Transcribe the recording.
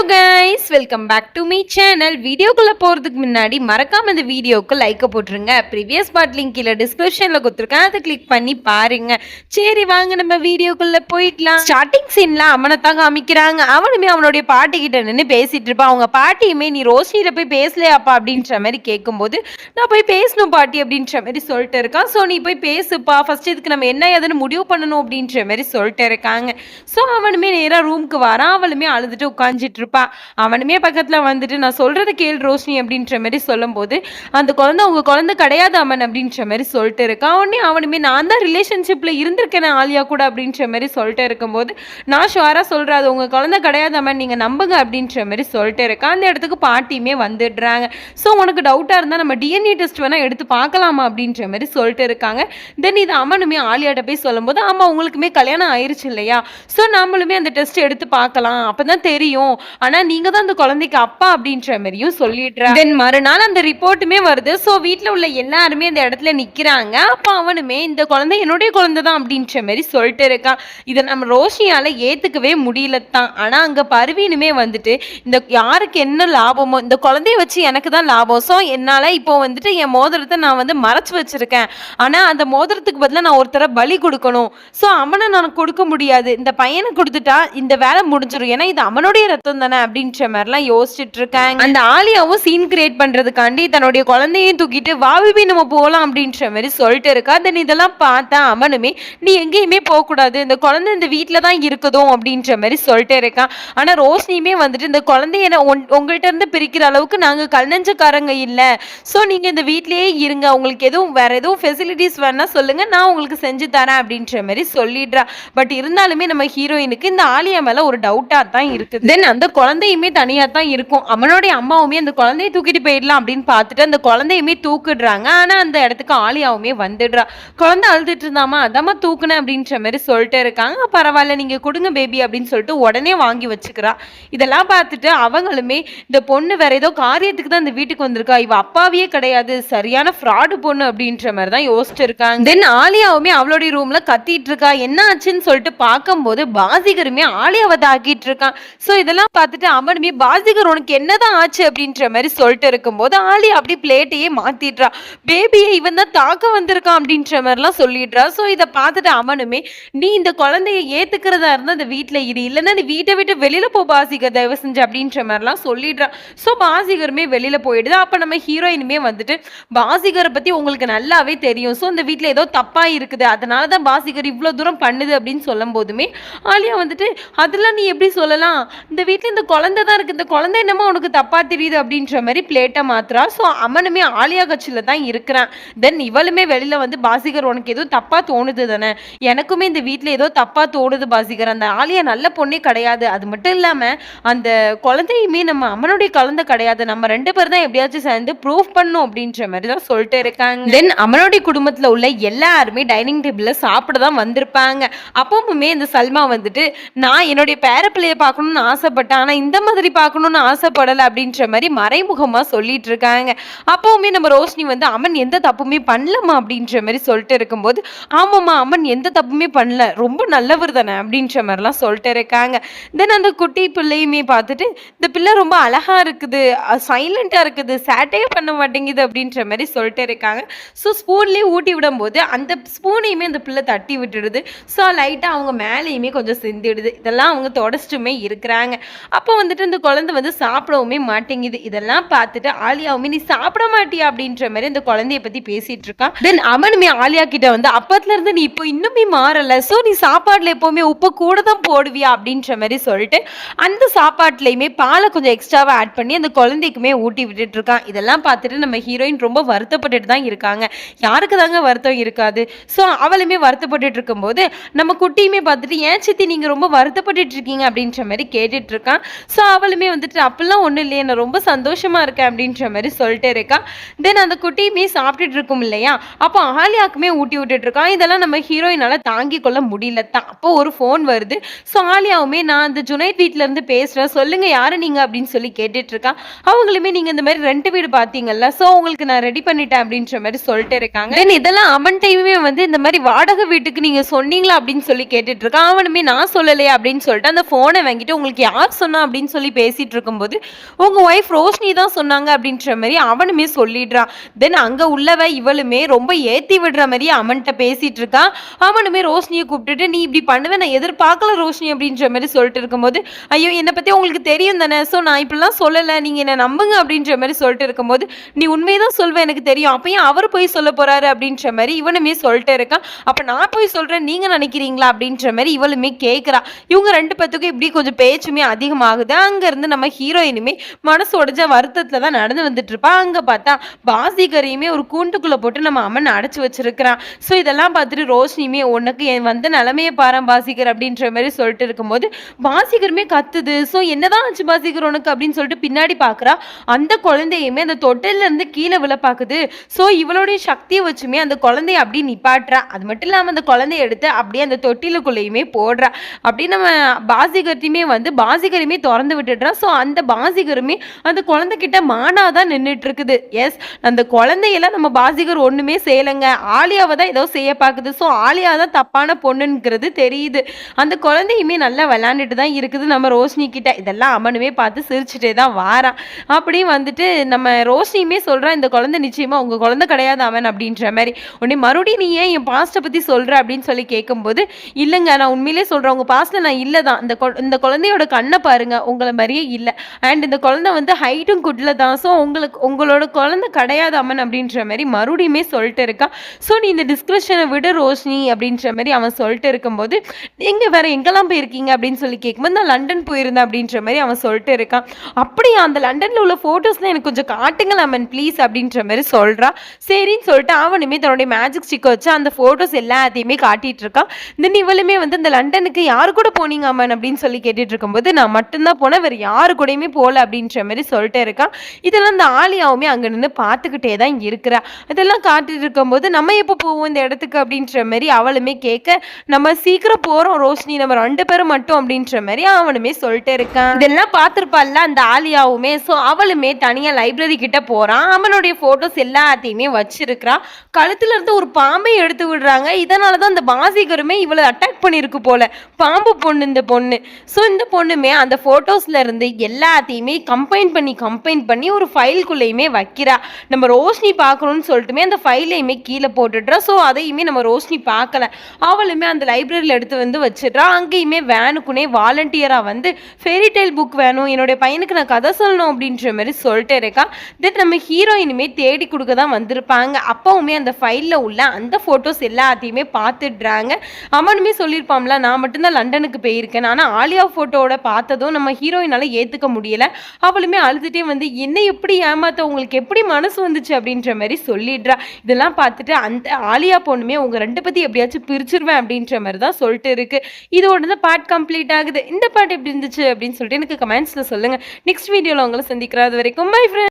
Hello guys welcome back to me channel வீடியோக்குள்ள போறதுக்கு முன்னாடி மறக்காம இந்த வீடியோக்கு லைக்கை போட்டுருங்க. ப்ரீவியஸ் பார்ட் லிங்க் கீழே டிஸ்கிரிப்ஷன்ல கொடுத்துருக்கேன். அதை கிளிக் பண்ணி பாருங்க. சரி வாங்க நம்ம வீடியோக்குள்ள போயிடலாம். ஸ்டார்டிங் சீன்ல அவனை தான் காமிக்கிறாங்க. அவனுமே அவனுடைய பாட்டி கிட்ட நின்று பேசிட்டு இருப்பான் அவங்க பாட்டியுமே நீ ரோஷியில போய் பேசலையாப்பா? அப்படின்ற மாதிரி கேட்கும்போது நான் போய் பேசணும் பாட்டி அப்படின்ற மாதிரி சொல்லிட்டு இருக்கான். ஸோ நீ போய் பேசுப்பா. ஃபர்ஸ்ட் இதுக்கு நம்ம என்ன ஏதுன்னு முடிவு பண்ணணும்? அப்படின்ற மாதிரி சொல்லிட்டு இருக்காங்க. ஸோ அவனுமே நேராக ரூமுக்கு வரான். அவளுமே அழுதுட்டு உட்காந்துட்டு இருப்பான் அவனுமே பக்கத்தில் வந்துட்டு நான் சொல்கிறத கேள் ரோஷினி அப்படின்ற மாதிரி சொல்லும்போது அந்த குழந்தை உங்கள் குழந்தை கிடையாது அம்மன் அப்படின்ற மாதிரி சொல்லிட்டு இருக்கான் உடனே அவனுமே நான் தான் ரிலேஷன்ஷிப்பில் இருந்திருக்கேன் ஆலியா கூட அப்படின்ற மாதிரி சொல்லிட்டு இருக்கும்போது நான் ஷுவராக சொல்கிறேன் அது உங்கள் குழந்தை கிடையாது அம்மன் நீங்கள் நம்புங்க அப்படின்ற மாதிரி சொல்லிட்டு இருக்கான் அந்த இடத்துக்கு பாட்டியுமே வந்துடுறாங்க. ஸோ உனக்கு டவுட்டாக இருந்தால் நம்ம டிஎன்ஏ டெஸ்ட் வேணால் எடுத்து பார்க்கலாமா அப்படின்ற மாதிரி சொல்லிட்டு இருக்காங்க. தென் இது அம்மனுமே ஆலியாட்ட போய் சொல்லும்போது ஆமாம் உங்களுக்குமே கல்யாணம் ஆயிடுச்சு இல்லையா? ஸோ நம்மளுமே அந்த டெஸ்ட் எடுத்து பார்க்கலாம். அப்போ தான் தெரியும். ஆனால் நீங்கள் தான் அந்த குழந்தைக்கு அப்பா அப்படின்ற மாதிரியும் சொல்லிடுறாங்க தென் மறுநாள் அந்த ரிப்போர்ட்டுமே வருது. ஸோ வீட்டில் உள்ள எல்லாருமே அந்த இடத்துல நிற்கிறாங்க அப்போ அவனுமே இந்த குழந்தை என்னுடைய குழந்தை தான் அப்படின்ற மாதிரி சொல்லிட்டு இருக்கான் இதை நம்ம ரோஷியால் ஏற்றுக்கவே முடியல தான் ஆனால் அங்கே பருவீனுமே வந்துட்டு இந்த யாருக்கு என்ன லாபமோ இந்த குழந்தைய வச்சு எனக்கு தான் லாபம். ஸோ என்னால் இப்போ வந்துட்டு என் மோதிரத்தை நான் வந்து மறைச்சு வச்சிருக்கேன். ஆனால் அந்த மோதிரத்துக்கு பதிலாக நான் ஒருத்தரை பலி கொடுக்கணும். ஸோ அவனை நான் கொடுக்க முடியாது. இந்த பையனை கொடுத்துட்டா இந்த வேலை முடிஞ்சிடும் ஏன்னா இது அவனுடைய ரத்தம் தானே. அப்படின்ற மாதிரிலாம் யோசிச்சுட்டு இருக்காங்க. அந்த ஆலியாவும் சீன் கிரியேட் பண்றதுக்காண்டி தன்னுடைய குழந்தையும் தூக்கிட்டு வாவிபி நம்ம போகலாம் அப்படின்ற மாதிரி சொல்லிட்டு இருக்கா. தென் இதெல்லாம் பார்த்தா அவனுமே நீ எங்கேயுமே போகக்கூடாது. இந்த குழந்தை இந்த வீட்டில் தான் இருக்குதோ அப்படின்ற மாதிரி சொல்லிட்டு இருக்கான் ஆனால் ரோஷினியுமே வந்துட்டு இந்த குழந்தைய நான் உன்- உங்கள்ட்ட இருந்து பிரிக்கிற அளவுக்கு நாங்கள் கல்நஞ்சக்காரங்க இல்லை. ஸோ நீங்கள் இந்த வீட்லயே இருங்க. உங்களுக்கு எதுவும் வேற எதுவும் ஃபெசிலிட்டிஸ் வேணா சொல்லுங்க. நான் உங்களுக்கு செஞ்சு தரேன் அப்படின்ற மாதிரி சொல்லிடுறா. பட் இருந்தாலுமே நம்ம ஹீரோயினுக்கு இந்த ஆலியா மேல ஒரு டவுட்டாக தான் இருக்குது. தென் அந்த குழந்தையுமே தனியாக தான் இருக்கும். அவனுடைய அம்மாவுமே அந்த குழந்தைய தூக்கிட்டு போயிடலாம் அப்படின்னு பார்த்துட்டு அந்த குழந்தையுமே தூக்கிடுறாங்க. ஆனால் அந்த இடத்துக்கு ஆலியாவுமே வந்துடுறா. குழந்தை அழுதுட்டு இருந்தாமா அதாம்மா தூக்குனேன் அப்படின்ற மாதிரி சொல்லிட்டு இருக்காங்க. பரவாயில்ல நீங்கள் கொடுங்க பேபி அப்படின்னு சொல்லிட்டு உடனே வாங்கி வச்சுக்கிறா. இதெல்லாம் பார்த்துட்டு அவங்களுமே இந்த பொண்ணு வேற ஏதோ காரியத்துக்கு தான் இந்த வீட்டுக்கு வந்திருக்கா. இவ அப்பாவே கிடையாது. சரியான ஃப்ராடு பொண்ணு அப்படின்ற மாதிரி தான் யோசிச்சு இருக்காங்க தென் ஆலியாவுமே அவளுடைய ரூம்ல கத்திட்டு இருக்கா. என்ன ஆச்சுன்னு சொல்லிட்டு பார்க்கும்போது பாசிகருமே ஆலியாவை தாக்கிட்டு இருக்கான். ஸோ இதெல்லாம் பார்த்துட்டு அமனுமே பாசிகர் உனக்கு என்னதான் ஆச்சு? அப்படின்ற மாதிரி சொல்லிட்டு இருக்கும்போது ஆலியா அப்படி பிளேட்டையே மாத்திடுறா. பேபியை இவன் தான் தாக்க வந்திருக்கான் அப்படின்ற மாதிரிலாம் சொல்லிடுறா. ஸோ இதை பார்த்துட்டு அமனுமே நீ இந்த குழந்தைய ஏத்துக்கிறதா இருந்தா இந்த வீட்டில் இரு. இல்லைன்னா நீ வீட்டை விட்டு வெளியில போ பாசிகர் தயவு செஞ்சு அப்படின்ற மாதிரிலாம் சொல்லிடுறா. ஸோ பாசிகருமே வெளியில போயிடுது. அப்போ நம்ம ஹீரோயினுமே வந்துட்டு பாசிகரை பத்தி உங்களுக்கு நல்லாவே தெரியும். ஸோ இந்த வீட்டில் ஏதோ தப்பா இருக்குது. அதனால தான் பாசிகர் இவ்வளோ தூரம் பண்ணுது அப்படின்னு சொல்லும் போதுமே ஆலியா வந்துட்டு அதெல்லாம் நீ எப்படி சொல்லலாம்? இந்த வீட்டில் இந்த குழந்தை தான் இருக்கு. இந்த குழந்தை என்னமோ உனக்கு தப்பா தெரியுது அப்படின்ற மாதிரி பிளேட்டை மாத்திரா ஸோ அவனுமே ஆலியா கட்சியில தான் இருக்கிறான். தென் இவளுமே வெளியில வந்து பாசிகர் உனக்கு ஏதோ தப்பா தோணுது தானே? எனக்குமே இந்த வீட்டில் ஏதோ தப்பா தோணுது பாசிகர். அந்த ஆலியா நல்ல பொண்ணே கிடையாது. அது மட்டும் இல்லாம அந்த குழந்தையுமே நம்ம அம்மனுடைய குழந்தை கிடையாது. நம்ம ரெண்டு பேரும் தான் எப்படியாச்சும் சேர்ந்து ப்ரூவ் பண்ணும் அப்படின்ற மாதிரி தான் சொல்லிட்டு இருக்காங்க. தென் அம்மனுடைய குடும்பத்துல உள்ள எல்லாருமே டைனிங் டேபிள்ல சாப்பிட தான் வந்திருப்பாங்க. அப்பவுமே இந்த சல்மா வந்துட்டு நான் என்னுடைய பேர பிள்ளைய பார்க்கணும்னு ஆசைப்பட்டேன் ஆனா இந்த மாதிரி பார்க்கணும்னு ஆசைப்படலை அப்படின்ற மாதிரி மறைமுகமா சொல்லிட்டு இருக்காங்க. அப்பவுமே நம்ம ரோஷினி வந்து அம்மன் எந்த தப்புமே பண்ணலம்மா அப்படின்ற மாதிரி சொல்லிட்டு இருக்கும்போது ஆமாம்மா அம்மன் எந்த தப்புமே பண்ணல ரொம்ப நல்லவர் தானே அப்படின்ற மாதிரிலாம் சொல்லிட்டு இருக்காங்க. தென் அந்த குட்டி பிள்ளையுமே பார்த்துட்டு இந்த பிள்ளை ரொம்ப அழகா இருக்குது சைலண்டா இருக்குது சேட்டையே பண்ண மாட்டேங்குது அப்படின்ற மாதிரி சொல்லிட்டு இருக்காங்க. ஸோ ஸ்பூன்லேயே ஊட்டி விடும்போது அந்த ஸ்பூனையுமே அந்த பிள்ளை தட்டி விட்டுடுது. ஸோ லைட்டாக அவங்க மேலேயுமே கொஞ்சம் சிந்திடுது. இதெல்லாம் அவங்க தொடச்சிட்டுமே இருக்கிறாங்க. அப்போ வந்துட்டு இந்த குழந்தை வந்து சாப்பிடவுமே மாட்டேங்குது. இதெல்லாம் பார்த்துட்டு ஆலியாவுமே நீ சாப்பிட மாட்டியா? அப்படின்ற மாதிரி இந்த குழந்தைய பத்தி பேசிட்டு இருக்கான். தென் அவனுமே ஆலியா கிட்ட வந்து அப்பத்துல இருந்து நீ இப்போ இன்னுமே மாறல. ஸோ நீ சாப்பாடுல எப்பவுமே உப்பு கூட தான் போடுவியா? அப்படின்ற மாதிரி சொல்லிட்டு அந்த சாப்பாட்டுலயுமே பாலை கொஞ்சம் எக்ஸ்ட்ராவா ஆட் பண்ணி அந்த குழந்தைக்குமே ஊட்டி விட்டுட்டு இருக்கான். இதெல்லாம் பார்த்துட்டு நம்ம ஹீரோயின் ரொம்ப வருத்தப்பட்டுட்டு தான் இருக்காங்க. யாருக்கு தாங்க வருத்தம் இருக்காது? ஸோ அவளுமே வருத்தப்பட்டுட்டு இருக்கும்போது நம்ம குட்டியுமே பார்த்துட்டு ஏன் சித்தி நீங்க ரொம்ப வருத்தப்பட்டுட்டு இருக்கீங்க? அப்படின்ற மாதிரி கேட்டுட்டு இருக்கான். ஸோ அவளுமே வந்துட்டு அப்பெல்லாம் ஒன்றும் இல்லையே நான் ரொம்ப சந்தோஷமா இருக்கேன் அப்படின்ற மாதிரி சொல்லிட்டு இருக்கா. தென் அந்த குட்டியுமே சாப்பிட்டுட்டு இருக்கும் இல்லையா? அப்போ ஆலியாக்குமே ஊட்டி விட்டுட்டு இருக்கான் இதெல்லாம் நம்ம ஹீரோயினால தாங்கி கொள்ள முடியல தான். அப்போ ஒரு ஃபோன் வருது. ஸோ ஆலியாவுமே நான் அந்த ஜுனைட் வீட்ல இருந்து பேசுறேன். சொல்லுங்க யாரு நீங்க? அப்படின்னு சொல்லி கேட்டுட்டு இருக்கா. அவங்களுமே நீங்க இந்த மாதிரி ரெண்ட் வீடு பாத்தீங்கல்ல ஸோ உங்களுக்கு நான் ரெடி பண்ணிட்டேன் அப்படின்ற மாதிரி சொல்லிட்டு இருக்காங்க. தென் இதெல்லாம் அவன்கிட்டையுமே வந்து இந்த மாதிரி வாடகை வீட்டுக்கு நீங்க சொன்னீங்களா? அப்படின்னு சொல்லி கேட்டுட்டு இருக்கான் அவனுமே நான் சொல்லலையா அப்படின்னு சொல்லிட்டு அந்த ஃபோனை வாங்கிட்டு உங்களுக்கு யார் சொன்ன சொன்னா அப்படின்னு சொல்லி பேசிட்டு இருக்கும்போது உங்க ஒய்ஃப் ரோஷினி தான் சொன்னாங்க அப்படின்ற மாதிரி அவனுமே சொல்லிடுறான் தென் அங்க உள்ளவ இவளுமே ரொம்ப ஏத்தி விடுற மாதிரி அவன்கிட்ட பேசிட்டு இருக்கான் அவனுமே ரோஷினியை கூப்பிட்டுட்டு நீ இப்படி பண்ணுவேன் நான் எதிர்பார்க்கல ரோஷினி அப்படின்ற மாதிரி சொல்லிட்டு இருக்கும்போது ஐயோ என்னை பத்தி உங்களுக்கு தெரியும் தானே? ஸோ நான் இப்படிலாம் சொல்லலை. நீங்க என்ன நம்புங்க அப்படின்ற மாதிரி சொல்லிட்டு இருக்கும்போது நீ உண்மைதான் சொல்வேன் எனக்கு தெரியும். அப்பயும் அவர் போய் சொல்ல போறாரு? அப்படின்ற மாதிரி இவனுமே சொல்லிட்டு இருக்கான் அப்ப நான் போய் சொல்றேன் நீங்க நினைக்கிறீங்களா? அப்படின்ற மாதிரி இவளுமே கேட்குறா இவங்க ரெண்டு பேத்துக்கும் இப்படி கொஞ்சம் பேச்சுமே அதிகமாகுது ஆகுது இருந்து நம்ம ஹீரோயினுமே மனசு உடஞ்ச வருத்தத்தில் தான் நடந்து வந்துட்டு இருப்பா அங்கே பார்த்தா பாசிகரையுமே ஒரு கூண்டுக்குள்ளே போட்டு நம்ம அம்மன் அடைச்சி வச்சிருக்கிறான். ஸோ இதெல்லாம் பார்த்துட்டு ரோஷினியுமே உனக்கு என் வந்த நிலமையை பாரம் பாசிகர் அப்படின்ற மாதிரி சொல்லிட்டு இருக்கும்போது பாசிகருமே கத்துது. ஸோ என்னதான் ஆச்சு பாசிகர் உனக்கு அப்படின்னு சொல்லிட்டு பின்னாடி பார்க்குறா. அந்த குழந்தையுமே அந்த தொட்டிலேருந்து கீழே விழ பார்க்குது ஸோ இவளுடைய சக்தியை வச்சுமே அந்த குழந்தைய அப்படியே நிப்பாட்டுறா. அது மட்டும் இல்லாமல் அந்த குழந்தைய எடுத்து அப்படியே அந்த தொட்டிலுக்குள்ளேயுமே போடுறா. அப்படி நம்ம பாசிகர்த்தையுமே வந்து பாசிகரையுமே திறந்து விட்டுடுறா ஸோ அந்த பாசிகருமே அந்த குழந்தைகிட்ட மானாதான் நின்றுட்டு இருக்குது எஸ் அந்த குழந்தையெல்லாம் நம்ம பாசிகர் ஒன்றுமே செய்யலைங்க. ஆலியாவை தான் ஏதோ செய்ய பார்க்குது. ஸோ ஆலியா தான் தப்பான பொண்ணுங்கிறது தெரியுது. அந்த குழந்தையுமே நல்லா விளாண்டுட்டு தான் இருக்குது. நம்ம ரோஷினி கிட்ட. இதெல்லாம் அவனுமே பார்த்து சிரிச்சுட்டே தான் வாரான். அப்படியும் வந்துட்டு நம்ம ரோஷினியுமே சொல்கிறான் இந்த குழந்தை நிச்சயமாக உங்கள் குழந்தை கிடையாது அவன் அப்படின்ற மாதிரி. உடனே மறுபடியும் நீ ஏன் என் பாஸ்ட்டை பற்றி சொல்கிற அப்படின்னு சொல்லி கேட்கும்போது இல்லைங்க நான் உண்மையிலே சொல்கிறேன் உங்கள் பாஸ்ட்டில் நான் இல்லை தான் இந்த கொ- இந்த குழந்தையோட கண்ணை பாருங்க உங்களை மாதிரியே இல்லை. அண்ட் இந்த குழந்தை வந்து ஹைட்டும் குட்டில் தான். ஸோ உங்களுக்கு உங்களோட குழந்தை கிடையாது அம்மன் அப்படின்ற மாதிரி மறுபடியுமே சொல்லிட்டு இருக்கான் ஸோ நீ இந்த டிஸ்கிரிப்ஷனை விட ரோஷினி அப்படின்ற மாதிரி அவன் சொல்லிட்டு இருக்கும்போது நீங்கள் வேற எங்கெல்லாம் போயிருக்கீங்க? அப்படின்னு சொல்லி கேட்கும்போது நான் லண்டன் போயிருந்தேன் அப்படின்ற மாதிரி அவன் சொல்லிட்டு இருக்கான். அப்படியா அந்த லண்டனில் உள்ள ஃபோட்டோஸ்லாம் எனக்கு கொஞ்சம் காட்டுங்கள் அம்மன் ப்ளீஸ் அப்படின்ற மாதிரி சொல்கிறான் சரின்னு சொல்லிட்டு அவனுமே தன்னுடைய மேஜிக் ஸ்டிக்கை வச்சு அந்த ஃபோட்டோஸ் எல்லாத்தையுமே காட்டிட்டு இருக்கான். தென் இவளுமே வந்து இந்த லண்டனுக்கு யார் கூட போனீங்க அம்மன்? அப்படின்னு சொல்லி கேட்டுட்டு இருக்கும்போது நான் மட்டும்தான் போனேன் வேறு யாரு கூடயுமே போகல அப்படின்ற மாதிரி சொல்லிட்டே இருக்கான் இதெல்லாம் இந்த ஆலியாவுமே அங்கே நின்று பார்த்துக்கிட்டே தான் இருக்கிறா. இதெல்லாம் காட்டிட்டு இருக்கும்போது நம்ம எப்போ போவோம் இந்த இடத்துக்கு அப்படின்ற மாதிரி அவளுமே கேட்க நம்ம சீக்கிரம் போகிறோம் ரோஷினி நம்ம ரெண்டு பேரும் மட்டும் அப்படின்ற மாதிரி அவனுமே சொல்லிட்டே இருக்கான் இதெல்லாம் பார்த்துருப்பாள்ல அந்த ஆலியாவுமே. ஸோ அவளுமே தனியாக லைப்ரரி கிட்ட போகிறான் அவனுடைய ஃபோட்டோஸ் எல்லாத்தையுமே வச்சிருக்கிறான் கழுத்துல இருந்து ஒரு பாம்பை எடுத்து விடுறாங்க. இதனால தான் அந்த பாசிகருமே இவளை அட்டாக் பண்ணியிருக்கு போல. பாம்பு பொண்ணு இந்த பொண்ணு. ஸோ இந்த பொண்ணுமே அந்த அந்த ஃபோட்டோஸில் இருந்து எல்லாத்தையுமே கம்பைன் பண்ணி கம்பைன் பண்ணி ஒரு ஃபைல்குள்ளேயுமே வைக்கிறா. நம்ம ரோஷினி பார்க்கணும்னு சொல்லிட்டுமே அந்த ஃபைலையுமே கீழே போட்டுடுறா. ஸோ அதையுமே நம்ம ரோஷினி பார்க்கல. அவளுமே அந்த லைப்ரரியில் எடுத்து வந்து வச்சிடுறா. அங்கேயுமே வேனுக்குனே வாலண்டியராக வந்து ஃபெரிடைல் புக் வேணும் என்னுடைய பையனுக்கு நான் கதை சொல்லணும் அப்படின்ற மாதிரி சொல்லிட்டு இருக்கா. தென் நம்ம ஹீரோயினுமே தேடி கொடுக்க தான் வந்திருப்பாங்க. அப்பவுமே அந்த ஃபைலில் உள்ள அந்த ஃபோட்டோஸ் எல்லாத்தையுமே பார்த்துடுறாங்க. அவனுமே சொல்லியிருப்பான்ல நான் மட்டும்தான் லண்டனுக்கு போயிருக்கேன். ஆனால் ஆலியா ஃபோட்டோவோட சொன்னதும் நம்ம ஹீரோயினால ஏற்றுக்க முடியலை. அவளுமே அழுதுகிட்டே வந்து என்ன எப்படி ஏமாத்த? உங்களுக்கு எப்படி மனசு வந்துச்சு? அப்படின்ற மாதிரி சொல்லிடுறா. இதெல்லாம் பார்த்துட்டு அந்த ஆலியா பொண்ணுமே உங்க ரெண்டு பற்றி எப்படியாச்சும் பிரிச்சிருவேன் அப்படின்ற மாதிரி தான் சொல்லிட்டு இருக்கு. இதோட தான் பார்ட் கம்ப்ளீட் ஆகுது. இந்த பார்ட் எப்படி இருந்துச்சு அப்படின்னு சொல்லிட்டு எனக்கு கமெண்ட்ஸில் சொல்லுங்கள் நெக்ஸ்ட் வீடியோவில் உங்களை சந்திக்கிற அது வரைக்கும் பை ஃப்ரெண்ட்